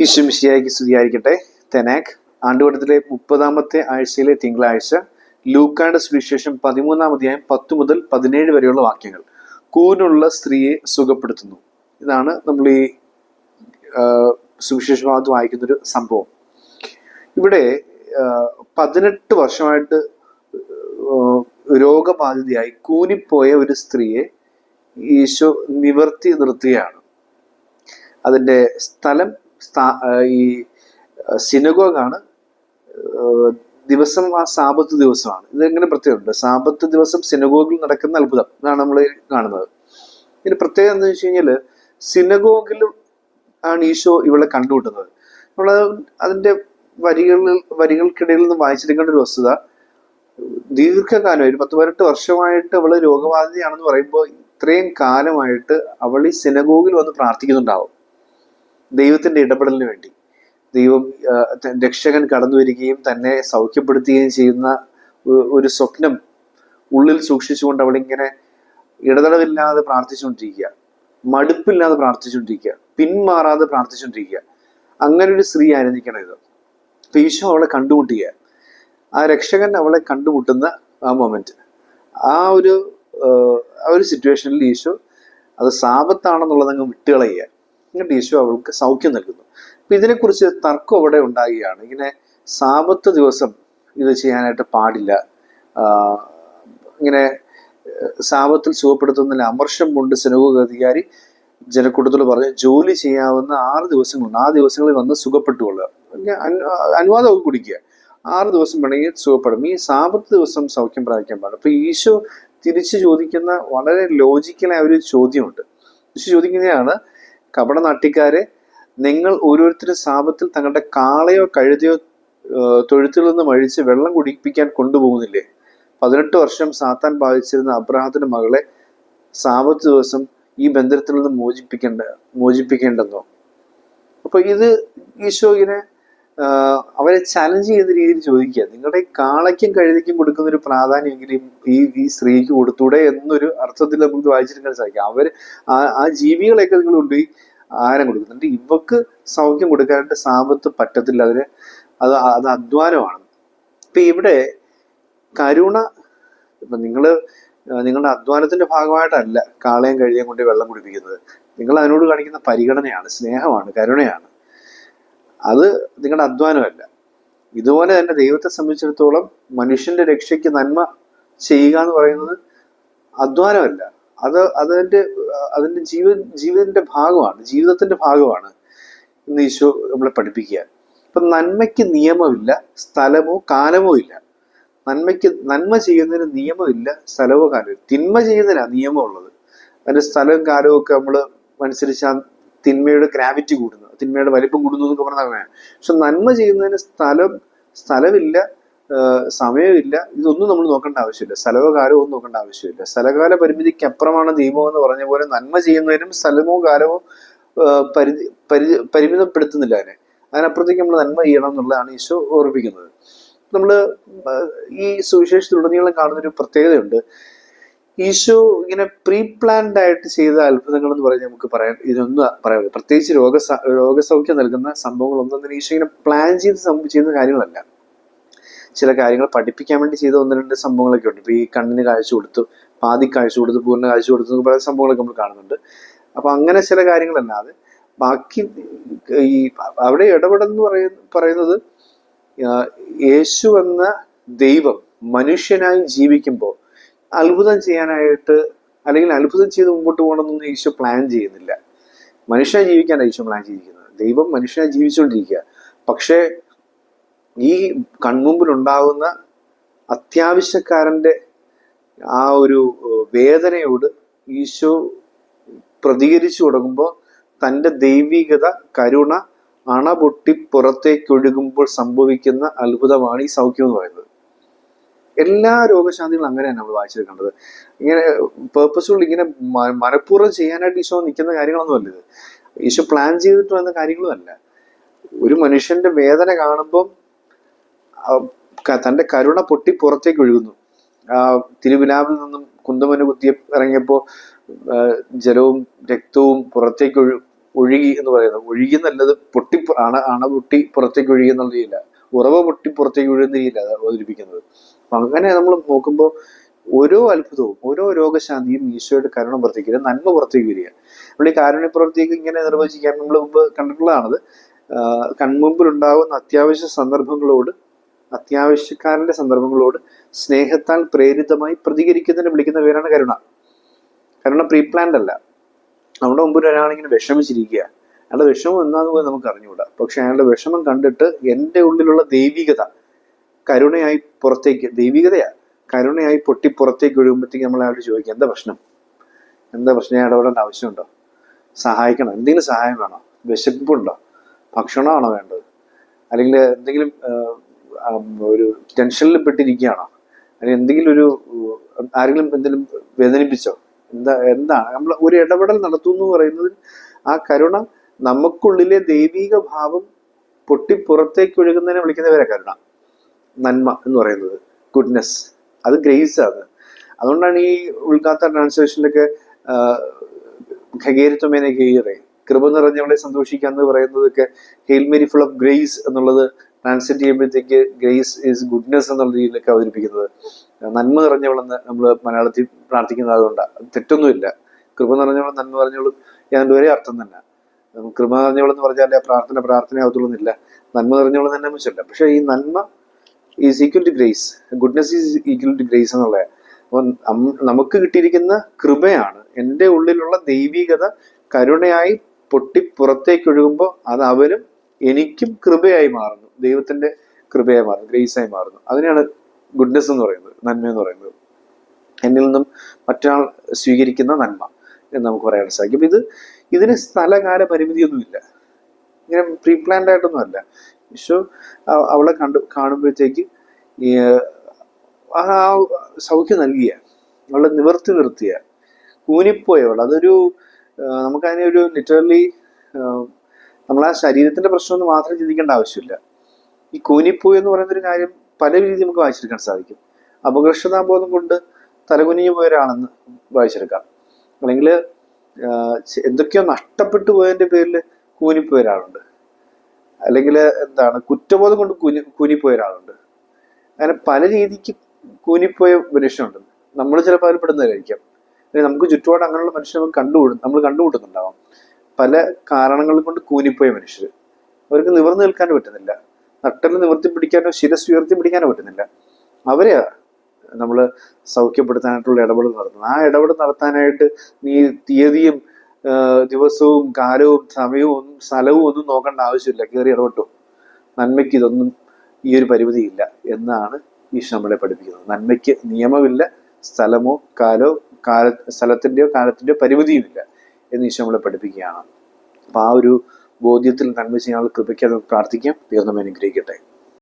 ഈശ്വമിശിയായിക്ക് സ്തുതിയായിരിക്കട്ടെ തെനാക് ആണ്ടുവട്ടത്തിലെ മുപ്പതാമത്തെ ആഴ്ചയിലെ തിങ്കളാഴ്ച ലൂക്കായുടെ സുവിശേഷം പതിമൂന്നാം അധ്യായം പത്ത് മുതൽ പതിനേഴ് വരെയുള്ള വാക്യങ്ങൾ. കൂനുള്ള സ്ത്രീയെ സുഖപ്പെടുത്തുന്നു. ഇതാണ് നമ്മൾ ഈ ആ, സുവിശേഷഭാഗത്ത് വായിക്കുന്നൊരു സംഭവം. ഇവിടെ പതിനെട്ട് വർഷമായിട്ട് രോഗബാധിതയായി കൂനിപ്പോയ ഒരു സ്ത്രീയെ ഈശോ നിവർത്തി നിർത്തുകയാണ്. അതിന്റെ സ്ഥലം ഈ സിനഗോഗാണ് ദിവസം ആ സാപത്ത് ദിവസമാണ്. ഇതെങ്ങനെ പ്രത്യേകമുണ്ട് സാപത്ത് ദിവസം സിനഗോഗിൽ നടക്കുന്ന അത്ഭുതം. ഇതാണ് നമ്മൾ കാണുന്നത്. ഇതിന് പ്രത്യേകത എന്താ വെച്ച് കഴിഞ്ഞാൽ സിനഗോഗിൽ ആണ് ഈശോ ഇവളെ കണ്ടുമുട്ടുന്നത്. നമ്മൾ അതിന്റെ വരികളിൽ വരികൾക്കിടയിൽ നിന്ന് വായിച്ചിരിക്കേണ്ട ഒരു വസ്തുത ദീർഘകാലം ഒരു പത്ത് പതിനെട്ട് വർഷമായിട്ട് അവൾ രോഗബാധിതയാണെന്ന് പറയുമ്പോൾ ഇത്രയും കാലമായിട്ട് അവൾ ഈ സിനഗോഗിൽ വന്ന് പ്രാർത്ഥിക്കുന്നുണ്ടാവും. ദൈവത്തിന്റെ ഇടപെടലിന് വേണ്ടി. ദൈവം രക്ഷകൻ കടന്നു വരികയും തന്നെ സൗഖ്യപ്പെടുത്തുകയും ചെയ്യുന്ന ഒരു സ്വപ്നം ഉള്ളിൽ സൂക്ഷിച്ചുകൊണ്ട് അവളിങ്ങനെ ഇടതടവില്ലാതെ പ്രാർത്ഥിച്ചുകൊണ്ടിരിക്കുക. മടുപ്പില്ലാതെ പ്രാർത്ഥിച്ചുകൊണ്ടിരിക്കുക. പിന്മാറാതെ പ്രാർത്ഥിച്ചുകൊണ്ടിരിക്കുക. അങ്ങനെ ഒരു സ്ത്രീ ആയിരിക്കണം ഇത്. ഈശോ അവളെ കണ്ടുമുട്ടുക. ആ രക്ഷകൻ അവളെ കണ്ടുമുട്ടുന്ന ആ മൊമെന്റ് ആ ഒരു ആ ഒരു സിറ്റുവേഷനിൽ ഈശോ അത് സാപത്താണെന്നുള്ളത് അങ്ങ് വിട്ടുകളയുക. എന്നിട്ട് ഈശോ അവൾക്ക് സൗഖ്യം നൽകുന്നു. അപ്പൊ ഇതിനെക്കുറിച്ച് തർക്കം അവിടെ ഉണ്ടാകുകയാണ് ഇങ്ങനെ സാപത്ത് ദിവസം ഇത് ചെയ്യാനായിട്ട് പാടില്ല. ഇങ്ങനെ സാപത്തിൽ സുഖപ്പെടുത്തുന്നതിൽ അമർഷം കൊണ്ട് സിനഗോഗ് അധികാരി ജനക്കൂട്ടത്തോട് പറഞ്ഞ് ജോലി ചെയ്യാവുന്ന ആറ് ദിവസങ്ങളുണ്ട്. ആ ദിവസങ്ങളിൽ വന്ന് സുഖപ്പെട്ടുകൊള്ളുക. അനുവാദമൊക്കെ കുടിക്കുക. ആറ് ദിവസം വേണമെങ്കിൽ സുഖപ്പെടും. ഈ സാപത്ത് ദിവസം സൗഖ്യം പ്രാപിക്കാൻ പാടില്ല. അപ്പൊ ഈശോ തിരിച്ചു ചോദിക്കുന്ന വളരെ ലോജിക്കലായ ഒരു ചോദ്യമുണ്ട്. ഈശോ ചോദിക്കുന്നതാണ് കപട നാട്ടിക്കാരെ നിങ്ങൾ ഓരോരുത്തരും സാപത്തിൽ തങ്ങളുടെ കാളയോ കഴുതയോ തൊഴുത്തിൽ നിന്ന് മഴിച്ച് വെള്ളം കുടിപ്പിക്കാൻ കൊണ്ടുപോകുന്നില്ലേ? പതിനെട്ട് വർഷം സാത്താൻ ബാധിച്ചിരുന്ന അബ്രാഹത്തിന്റെ മകളെ സാപത്ത് ദിവസം ഈ ബന്ധനത്തിൽ നിന്ന് മോചിപ്പിക്കേണ്ട മോചിപ്പിക്കേണ്ടെന്നോ? അപ്പൊ ഇത് ഈശോ ഇങ്ങനെ അവരെ ചലഞ്ച് ചെയ്യുന്ന രീതിയിൽ ചോദിക്കുക. നിങ്ങളുടെ കാളയ്ക്കും കഴുതിക്കും കൊടുക്കുന്ന ഒരു പ്രാധാന്യമെങ്കിലും ഈ ഈ സ്ത്രീക്ക് കൊടുത്തൂടെ എന്നൊരു അർത്ഥത്തിൽ നമുക്ക് വായിച്ചിരിക്കാൻ സാധിക്കും. അവർ ആ ജീവികളെയൊക്കെ നിങ്ങൾ കൊണ്ടുപോയി ആഹാരം കൊടുക്കുന്നുണ്ട് ഇവക്ക് സൗഖ്യം കൊടുക്കാനായിട്ട് സാമ്പത്ത് പറ്റത്തില്ല. അതിന് അത് അത് അധ്വാനമാണ്. ഇപ്പൊ ഇവിടെ കരുണ ഇപ്പൊ നിങ്ങൾ നിങ്ങളുടെ അധ്വാനത്തിന്റെ ഭാഗമായിട്ടല്ല കാളയും കഴുതിയും കൊണ്ട് വെള്ളം കുടിപ്പിക്കുന്നത്. നിങ്ങൾ അതിനോട് കാണിക്കുന്ന പരിഗണനയാണ് സ്നേഹമാണ് കരുണയാണ്. അത് നിങ്ങളുടെ അധ്വാനമല്ല. ഇതുപോലെ തന്നെ ദൈവത്തെ സംബന്ധിച്ചിടത്തോളം മനുഷ്യന്റെ രക്ഷയ്ക്ക് നന്മ ചെയ്യുക എന്ന് പറയുന്നത് അധ്വാനമല്ല. അത് അതിന്റെ അതിന്റെ ജീവ ജീവിതത്തിന്റെ ഭാഗമാണ് ജീവിതത്തിന്റെ ഭാഗമാണ് ഇന്ന് ഈശോ നമ്മളെ പഠിപ്പിക്കുക. ഇപ്പം നന്മയ്ക്ക് നിയമമില്ല സ്ഥലമോ കാലമോ ഇല്ല. നന്മയ്ക്ക് നന്മ ചെയ്യുന്നതിന് നിയമമില്ല സ്ഥലമോ കാലമോ തിന്മ ചെയ്യുന്നതിനാണ് നിയമമുള്ളത്. അതിന്റെ സ്ഥലവും കാലവും ഒക്കെ നമ്മൾ അനുസരിച്ച് ആ തിന്മയുടെ ഗ്രാവിറ്റി കൂടുന്നു തിന്മയുടെ വലിപ്പം കൂടുന്നു എന്നൊക്കെ പറഞ്ഞാൽ അങ്ങനെ. പക്ഷെ നന്മ ചെയ്യുന്നതിന് സ്ഥലം സ്ഥലമില്ല സമയമില്ല. ഇതൊന്നും നമ്മൾ നോക്കേണ്ട ആവശ്യമില്ല. സ്ഥലമോ കാലമോ ഒന്നും നോക്കേണ്ട ആവശ്യമില്ല. സ്ഥലകാല പരിമിതിക്ക് അപ്പുറമാണ് നിയമം എന്ന് പറഞ്ഞ പോലെ നന്മ ചെയ്യുന്നതിനും സ്ഥലമോ കാലമോ പരിധി പരി പരിമിതപ്പെടുത്തുന്നില്ല അതിനെ. അതിനപ്പുറത്തേക്ക് നമ്മൾ നന്മ ചെയ്യണം എന്നുള്ളതാണ് ഈശോ ഓർമ്മിപ്പിക്കുന്നത്. നമ്മൾ ഈ സുവിശേഷത്തിലുടനീളം കാണുന്നൊരു പ്രത്യേകതയുണ്ട്. ഈശോ ഇങ്ങനെ പ്രീ പ്ലാൻഡ് ആയിട്ട് ചെയ്ത അത്ഭുതങ്ങൾ എന്ന് പറഞ്ഞ് നമുക്ക് പറയാൻ ഇതൊന്നും പറയാൻ പറ്റും പ്രത്യേകിച്ച് രോഗ രോഗസൗഖ്യം നൽകുന്ന സംഭവങ്ങളൊന്നും തന്നെ ഈശോ ഇങ്ങനെ പ്ലാൻ ചെയ്ത് ചെയ്യുന്ന കാര്യങ്ങളല്ല. ചില കാര്യങ്ങൾ പഠിപ്പിക്കാൻ വേണ്ടി ചെയ്ത ഒന്ന് രണ്ട് സംഭവങ്ങളൊക്കെ ഉണ്ട്. ഇപ്പൊ ഈ കണ്ണിന് കാഴ്ച കൊടുത്തു പാതി കാഴ്ച കൊടുത്തു പൂർണ കാഴ്ച കൊടുത്തു എന്നൊക്കെ പറയുന്ന സംഭവങ്ങളൊക്കെ നമ്മൾ കാണുന്നുണ്ട്. അപ്പൊ അങ്ങനെ ചില കാര്യങ്ങളല്ലാതെ ബാക്കി ഈ അവിടെ ഇടപെടെന്ന് പറയുന്ന പറയുന്നത് യേശു എന്ന ദൈവം മനുഷ്യനായി ജീവിക്കുമ്പോൾ അത്ഭുതം ചെയ്യാനായിട്ട് അല്ലെങ്കിൽ അത്ഭുതം ചെയ്ത് മുമ്പോട്ട് പോകണമെന്നൊന്നും ഈശോ പ്ലാൻ ചെയ്യുന്നില്ല. മനുഷ്യനെ ജീവിക്കാൻ ഈശോ പ്ലാൻ ചെയ്തിരിക്കുന്നത്. ദൈവം മനുഷ്യനെ ജീവിച്ചുകൊണ്ടിരിക്കുക. പക്ഷേ ഈ കൺമുമ്പിലുണ്ടാകുന്ന അത്യാവശ്യക്കാരന്റെ ആ ഒരു വേദനയോട് ഈശോ പ്രതികരിച്ചു തുടങ്ങുമ്പോൾ തന്റെ ദൈവികത കരുണ അണപൊട്ടി പുറത്തേക്കൊഴുകുമ്പോൾ സംഭവിക്കുന്ന അത്ഭുതമാണ് ഈ സൗഖ്യം എന്ന് പറയുന്നത്. എല്ലാ രോഗശാന്തികളും അങ്ങനെയാണ് നമ്മൾ വായിച്ചെടുക്കേണ്ടത്. ഇങ്ങനെ പേർപ്പസ്ഫുൾ ഇങ്ങനെ മനഃപൂർവം ചെയ്യാനായിട്ട് ഈശോ നിൽക്കുന്ന കാര്യങ്ങളൊന്നും അല്ല ഇത്. ഈശോ പ്ലാൻ ചെയ്തിട്ട് വന്ന കാര്യങ്ങളും അല്ല ഒരു മനുഷ്യന്റെ വേദന കാണുമ്പം തന്റെ കരുണ പൊട്ടി പുറത്തേക്ക് ഒഴുകുന്നു. തിരുവിലാവിൽ നിന്നും കുന്തമന കുത്തി ഇറങ്ങിയപ്പോ ജലവും രക്തവും പുറത്തേക്ക് ഒഴു ഒഴുകി എന്ന് പറയുന്നത്. ഒഴുകി എന്നല്ലത് പൊട്ടി അണ അണ പൊട്ടി പുറത്തേക്ക് ഒഴുകി എന്നുള്ള രീതിയില്ല ഉറവ പൊട്ടി പുറത്തേക്ക് വീഴുന്ന രീതിയിലാണ് അവതരിപ്പിക്കുന്നത്. അപ്പൊ അങ്ങനെ നമ്മൾ നോക്കുമ്പോൾ ഓരോ അത്ഭുതവും ഓരോ രോഗശാന്തിയും ഈശോയുടെ കരുണ പുറത്തേക്ക് നന്മ പുറത്തേക്ക് വരിക. നമ്മൾ ഈ കാരുണ്യ പ്രവൃത്തിയൊക്കെ ഇങ്ങനെ നിർവചിക്കാൻ നമ്മൾ മുമ്പ് കണ്ടിട്ടുള്ളതാണത്. ഉണ്ടാകുന്ന അത്യാവശ്യ സന്ദർഭങ്ങളോട് അത്യാവശ്യക്കാരന്റെ സന്ദർഭങ്ങളോട് സ്നേഹത്താൽ പ്രേരിതമായി പ്രതികരിക്കുന്നതിന് വിളിക്കുന്ന പേരാണ് കരുണ. കരുണ പ്രീ പ്ലാൻഡ് അല്ല. നമ്മുടെ മുമ്പിൽ ഒരാളിങ്ങനെ വിഷമിച്ചിരിക്കുക. അയാളുടെ വിഷമം എന്താന്ന് പോലും നമുക്ക് അറിഞ്ഞുകൂടാ. പക്ഷെ അയാളുടെ വിഷമം കണ്ടിട്ട് എന്റെ ഉള്ളിലുള്ള ദൈവികത കരുണയായി പുറത്തേക്ക് ദൈവികതയാ കരുണയായി പൊട്ടി പുറത്തേക്ക് ഒഴുകുമ്പോഴത്തേക്ക് നമ്മൾ അയാളോട് ചോദിക്കുക എന്താ പ്രശ്നം? എന്താ പ്രശ്നം? ഇടപെടേണ്ട ആവശ്യമുണ്ടോ? സഹായിക്കണം? എന്തെങ്കിലും സഹായം വേണോ? വിശപ്പുണ്ടോ? ഭക്ഷണമാണോ വേണ്ടത്? അല്ലെങ്കിൽ എന്തെങ്കിലും ഒരു ടെൻഷനിൽ പെട്ടിരിക്കുകയാണോ? അല്ലെങ്കിൽ എന്തെങ്കിലും ഒരു ആരെങ്കിലും എന്തെങ്കിലും വേദനിപ്പിച്ചോ? എന്താ എന്താണ്? നമ്മൾ ഒരു ഇടപെടൽ നടത്തുന്നു എന്ന് പറയുന്നത് ആ കരുണ നമുക്കുള്ളിലെ ദൈവീക ഭാവം പൊട്ടി പുറത്തേക്ക് ഒഴുകുന്നതിനെ വിളിക്കുന്നവരെ കരുണ നന്മ എന്ന് പറയുന്നത്. ഗുഡ്നെസ് അത് ഗ്രേസ് ആണ്. അതുകൊണ്ടാണ് ഈ ഉൾക്കാത്ത ട്രാൻസ്ലേഷനിലൊക്കെ ഖഗേരിത്വമേനെ ഗെയ്യറെ കൃപ നിറഞ്ഞവളെ സന്തോഷിക്കുക എന്ന് പറയുന്നതൊക്കെ hail Mary full of grace എന്നുള്ളത് ട്രാൻസ്ലേറ്റ് ചെയ്യുമ്പോഴത്തേക്ക് ഗ്രേസ് ഈസ് ഗുഡ്നെസ് എന്നുള്ള രീതിയിലൊക്കെ അവതരിപ്പിക്കുന്നത്. നന്മ നിറഞ്ഞവളെന്ന് നമ്മൾ മലയാളത്തിൽ പ്രാർത്ഥിക്കുന്നത് അതുകൊണ്ടാണ് തെറ്റൊന്നുമില്ല. കൃപ നിറഞ്ഞവളും നന്മ നിറഞ്ഞവളും ഞാൻ ഒരേ അർത്ഥം തന്നെ. കൃപ നിറഞ്ഞവളെന്ന് പറഞ്ഞാൽ ആ പ്രാർത്ഥന പ്രാർത്ഥന ആവത്തുള്ളൂന്നില്ല. നന്മ നിറഞ്ഞവൾ തന്നെ വെച്ചില്ല പക്ഷെ ഈ നന്മ is equal to grace goodness is equal to grace എന്നുള്ളത് അപ്പം നമുക്ക് കിട്ടിയിരിക്കുന്ന കൃപയാണ്. എന്റെ ഉള്ളിലുള്ള ദൈവികത കരുണയായി പൊട്ടി പുറത്തേക്ക് ഒഴുകുമ്പോൾ അത് അവരും എനിക്കും കൃപയായി മാറുന്നു. ദൈവത്തിന്റെ കൃപയായി മാറുന്നു ഗ്രേസായി മാറുന്നു. അതിനെയാണ് ഗുഡ്നെസ് എന്ന് പറയുന്നത് നന്മ എന്ന് പറയുന്നത്. എന്നിൽ നിന്നും മറ്റൊരാൾ സ്വീകരിക്കുന്ന നന്മ എന്ന് നമുക്ക് പറയാൻ സാധിക്കും. ഇത് ഇതിന് സ്ഥലകാല പരിമിതിയൊന്നുമില്ല. ഇങ്ങനെ പ്രീ പ്ലാൻഡ് ആയിട്ടൊന്നും അല്ല. ഈശോ അവളെ കണ്ടു കാണുമ്പോഴത്തേക്ക് ആ സൗഖ്യം നൽകിയ അവളെ നിവർത്തി നിർത്തിയ കൂനിപ്പോയവൾ അതൊരു നമുക്കതിനെ ഒരു ലിറ്ററലി നമ്മൾ ആ ശരീരത്തിന്റെ പ്രശ്നമൊന്നും മാത്രം ചിന്തിക്കേണ്ട ആവശ്യമില്ല. ഈ കൂനിപ്പോയി എന്ന് പറയുന്നൊരു കാര്യം പല രീതിയിൽ നമുക്ക് വായിച്ചെടുക്കാൻ സാധിക്കും. അപകർഷതാബോധം കൊണ്ട് തലകുനിഞ്ഞു പോയ ഒരാളെന്ന് വായിച്ചെടുക്കാം. അല്ലെങ്കിൽ എന്തൊക്കെയോ നഷ്ടപ്പെട്ടു പോയതിന്റെ പേരിൽ കൂനിപ്പോയ ഒരാളുണ്ട്. അല്ലെങ്കിൽ എന്താണ് കുറ്റബോധം കൊണ്ട് കുനി കൂനിപ്പോയ ഒരാളുണ്ട്. അങ്ങനെ പല രീതിക്ക് കൂനിപ്പോയ മനുഷ്യനുണ്ട് നമ്മൾ ചിലപ്പോൾ അതിൽ പെടുന്നവരായിരിക്കാം അല്ലെങ്കിൽ നമുക്ക് ചുറ്റുപാട് അങ്ങനെയുള്ള മനുഷ്യർ നമുക്ക് കണ്ടുകൂടും നമ്മൾ കണ്ടുകൂട്ടുന്നുണ്ടാവാം. പല കാരണങ്ങൾ കൊണ്ട് കൂനിപ്പോയ മനുഷ്യർ അവർക്ക് നിവർന്നു നിൽക്കാൻ പറ്റുന്നില്ല. നട്ടൽ നിവർത്തി പിടിക്കാനോ ശിരസ് ഉയർത്തി പിടിക്കാനോ പറ്റുന്നില്ല. അവരെയാ നമ്മൾ സൗഖ്യപ്പെടുത്താനായിട്ടുള്ള ഇടപെടൽ നടത്തുന്നത്. ആ ഇടപെടൽ നടത്താനായിട്ട് നീ തീയതിയും ദിവസവും കാലവും സമയവും സ്ഥലവും ഒന്നും നോക്കേണ്ട ആവശ്യമില്ല. കയറി ഇടപെട്ടു. നന്മയ്ക്ക് ഇതൊന്നും ഈ ഒരു പരിമിതിയില്ല എന്നാണ് ഈശോ നമ്മളെ പഠിപ്പിക്കുന്നത്. നന്മയ്ക്ക് നിയമമില്ല സ്ഥലമോ കാലോ കാല സ്ഥലത്തിന്റെയോ കാലത്തിന്റെയോ പരിമിതിയുമില്ല എന്ന് ഈശോ നമ്മളെ പഠിപ്പിക്കുകയാണ്. അപ്പോൾ ആ ഒരു ബോധ്യത്തിൽ നന്മ ചെയ്യാനുള്ള കൃപയ്ക്ക് അത് പ്രാർത്ഥിക്കാം. ദൈവം നമ്മെ അനുഗ്രഹിക്കട്ടെ.